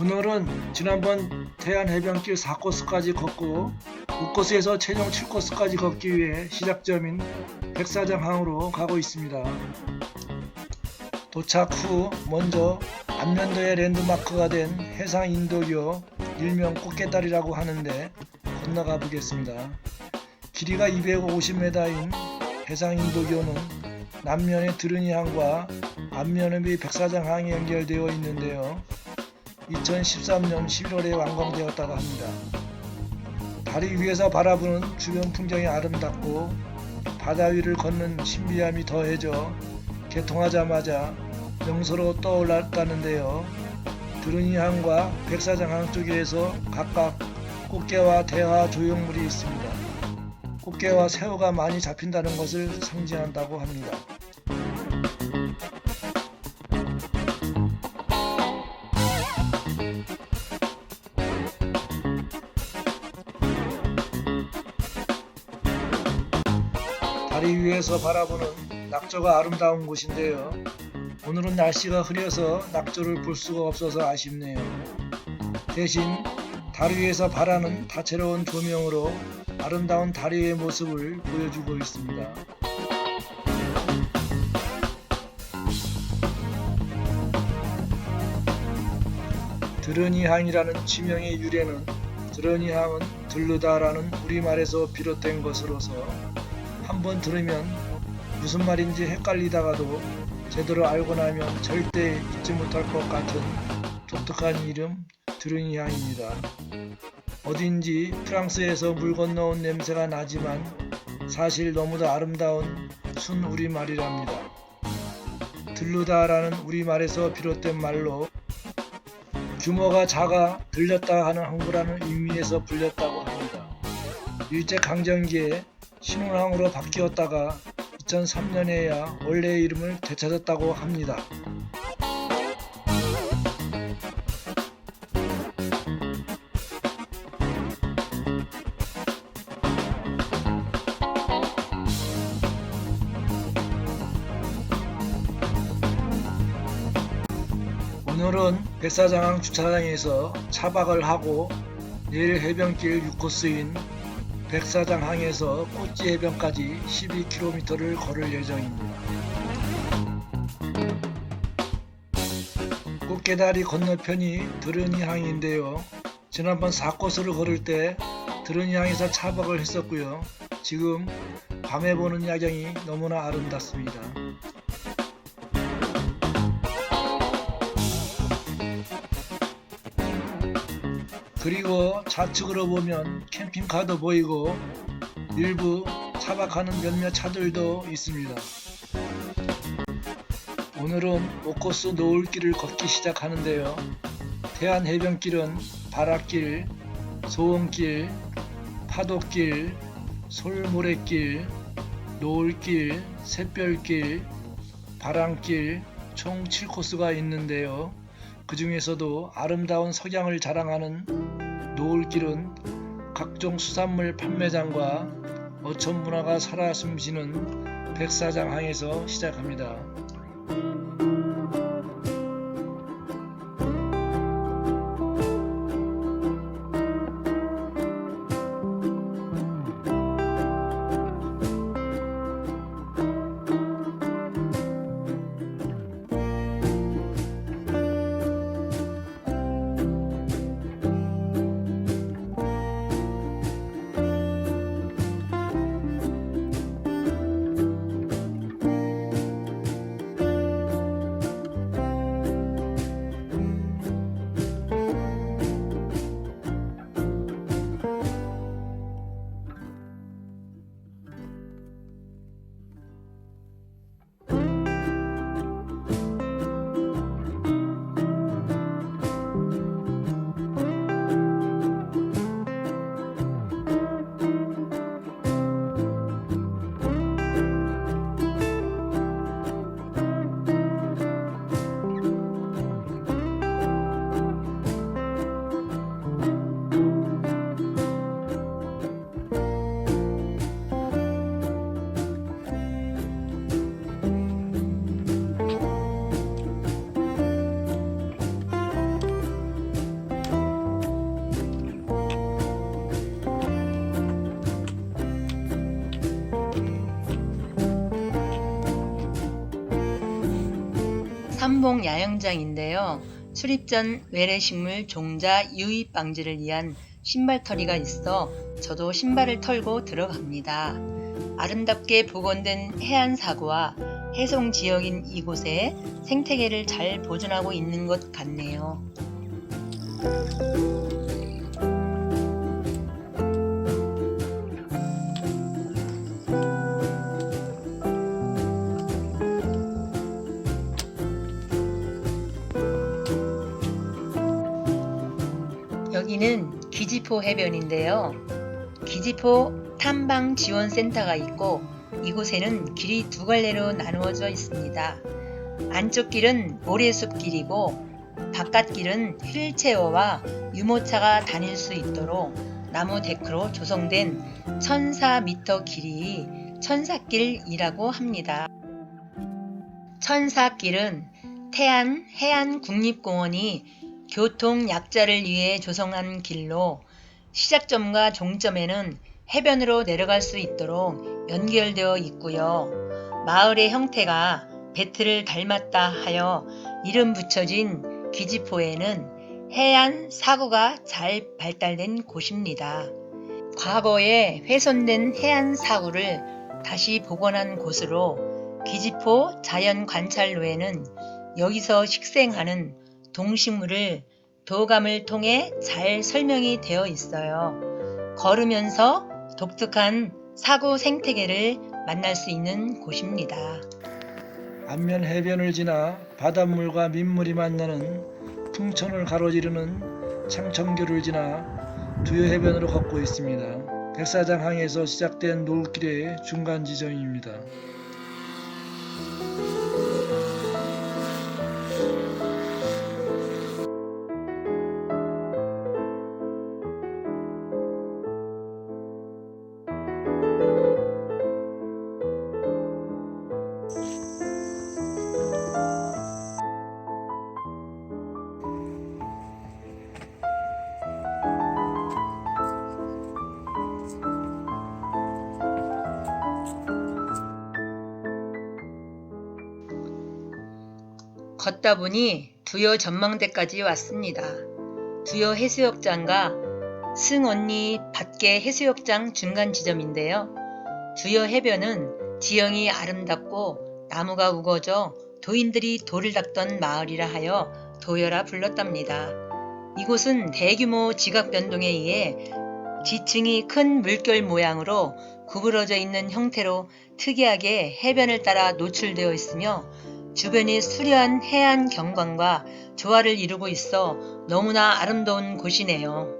오늘은 지난번 태안 해변길 4코스까지 걷고 5코스에서 최종 7코스까지 걷기 위해 시작점인 백사장항으로 가고 있습니다. 도착 후 먼저 안면도의 랜드마크가 된 해상 인도교 일명 꽃게다리라고 하는데 건너가 보겠습니다. 길이가 250m인 해상 인도교는 남면의 드르니항과 앞면의 백사장항이 연결되어 있는데요. 2013년 11월에 완공되었다고 합니다. 다리 위에서 바라보는 주변 풍경이 아름답고 바다 위를 걷는 신비함이 더해져 개통하자마자 명소로 떠올랐다는데요. 드르니항과 백사장항 쪽에서 각각 꽃게와 대화 조형물이 있습니다. 꽃게와 새우가 많이 잡힌다는 것을 상징한다고 합니다. 다리 위에서 바라보는 낙조가 아름다운 곳인데요. 오늘은 날씨가 흐려서 낙조를 볼 수가 없어서 아쉽네요. 대신 다리 위에서 바라는 다채로운 조명으로 아름다운 다리의 모습을 보여주고 있습니다. 드러니항이라는 지명의 유래는 드러니항은 들르다라는 우리말에서 비롯된 것으로서 한번 들으면 무슨 말인지 헷갈리다가도 제대로 알고 나면 절대 잊지 못할 것 같은 독특한 이름 드르니향입니다. 어딘지 프랑스에서 물 건너온 냄새가 나지만 사실 너무도 아름다운 순 우리말이랍니다. 들르다라는 우리말에서 비롯된 말로 규모가 작아 들렸다 하는 항구라는 의미에서 불렸다고 합니다. 일제강점기에 신혼항으로 바뀌었다가 2003년에야 원래의 이름을 되찾았다고 합니다. 오늘은 백사장항 주차장에서 차박을 하고 내일 해변길 6코스인 백사장항에서 꽃지 해변까지 12km를 걸을 예정입니다. 꽃게다리 건너편이 드르니 항인데요. 지난번 4코스를 걸을 때 드르니 항에서 차박을 했었고요. 지금 밤에 보는 야경이 너무나 아름답습니다. 그리고 좌측으로 보면 캠핑카도 보이고 일부 차박하는 몇몇 차들도 있습니다. 오늘은 오코스 노을길을 걷기 시작하는데요. 태안 해변길은 바닷길, 소원길, 파도길, 솔모래길, 노을길, 샛별길, 바람길 총 7코스가 있는데요. 그 중에서도 아름다운 석양을 자랑하는 노을길은 각종 수산물 판매장과 어촌 문화가 살아 숨쉬는 백사장항에서 시작합니다. 삼봉 야영장인데요. 출입 전 외래식물 종자 유입 방지를 위한 신발터리가 있어 저도 신발을 털고 들어갑니다. 아름답게 복원된 해안 사구와 해송 지역인 이곳에 생태계를 잘 보존하고 있는 것 같네요. 여기는 기지포 해변인데요. 기지포 탐방 지원 센터가 있고 이곳에는 길이 두 갈래로 나누어져 있습니다. 안쪽 길은 모래숲 길이고 바깥 길은 휠체어와 유모차가 다닐 수 있도록 나무 데크로 조성된 1004m 길이 천사길이라고 합니다. 천사길은 태안 해안국립공원이 교통 약자를 위해 조성한 길로 시작점과 종점에는 해변으로 내려갈 수 있도록 연결되어 있고요. 마을의 형태가 배트를 닮았다 하여 이름 붙여진 기지포에는 해안 사구가 잘 발달된 곳입니다. 과거에 훼손된 해안 사구를 다시 복원한 곳으로 기지포 자연관찰로에는 여기서 식생하는 동식물을 도감을 통해 잘 설명이 되어 있어요. 걸으면서 독특한 사고 생태계를 만날 수 있는 곳입니다. 안면 해변을 지나 바닷물과 민물이 만나는 풍천을 가로지르는 창천교를 지나 두요 해변으로 걷고 있습니다. 백사장항에서 시작된 노을길의 중간 지점입니다. 걷다 보니 두요 전망대까지 왔습니다. 두요 해수욕장과 승언니 밖에 해수욕장 중간 지점인데요. 두요 해변은 지형이 아름답고 나무가 우거져 도인들이 돌을 닦던 마을이라 하여 도여라 불렀답니다. 이곳은 대규모 지각 변동에 의해 지층이 큰 물결 모양으로 구부러져 있는 형태로 특이하게 해변을 따라 노출되어 있으며 주변이 수려한 해안 경관과 조화를 이루고 있어 너무나 아름다운 곳이네요.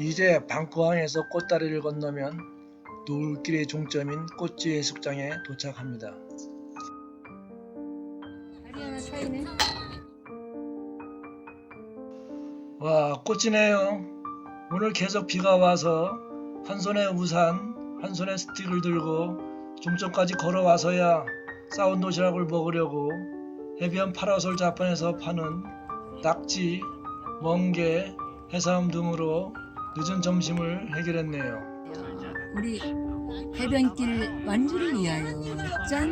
이제 방코항에서 꽃다리를 건너면 노을길의 종점인 꽃지 해수욕장에 도착합니다. 다리 하나 차이네. 와 꽃이네요. 오늘 계속 비가 와서 한 손에 우산, 한 손에 스틱을 들고 종점까지 걸어와서야 싸운 도시락을 먹으려고 해변 파라솔 자판에서 파는 낙지, 멍게, 해삼 등으로 늦은 점심을 해결했네요. 우리 해변길 완주를 위하여 짠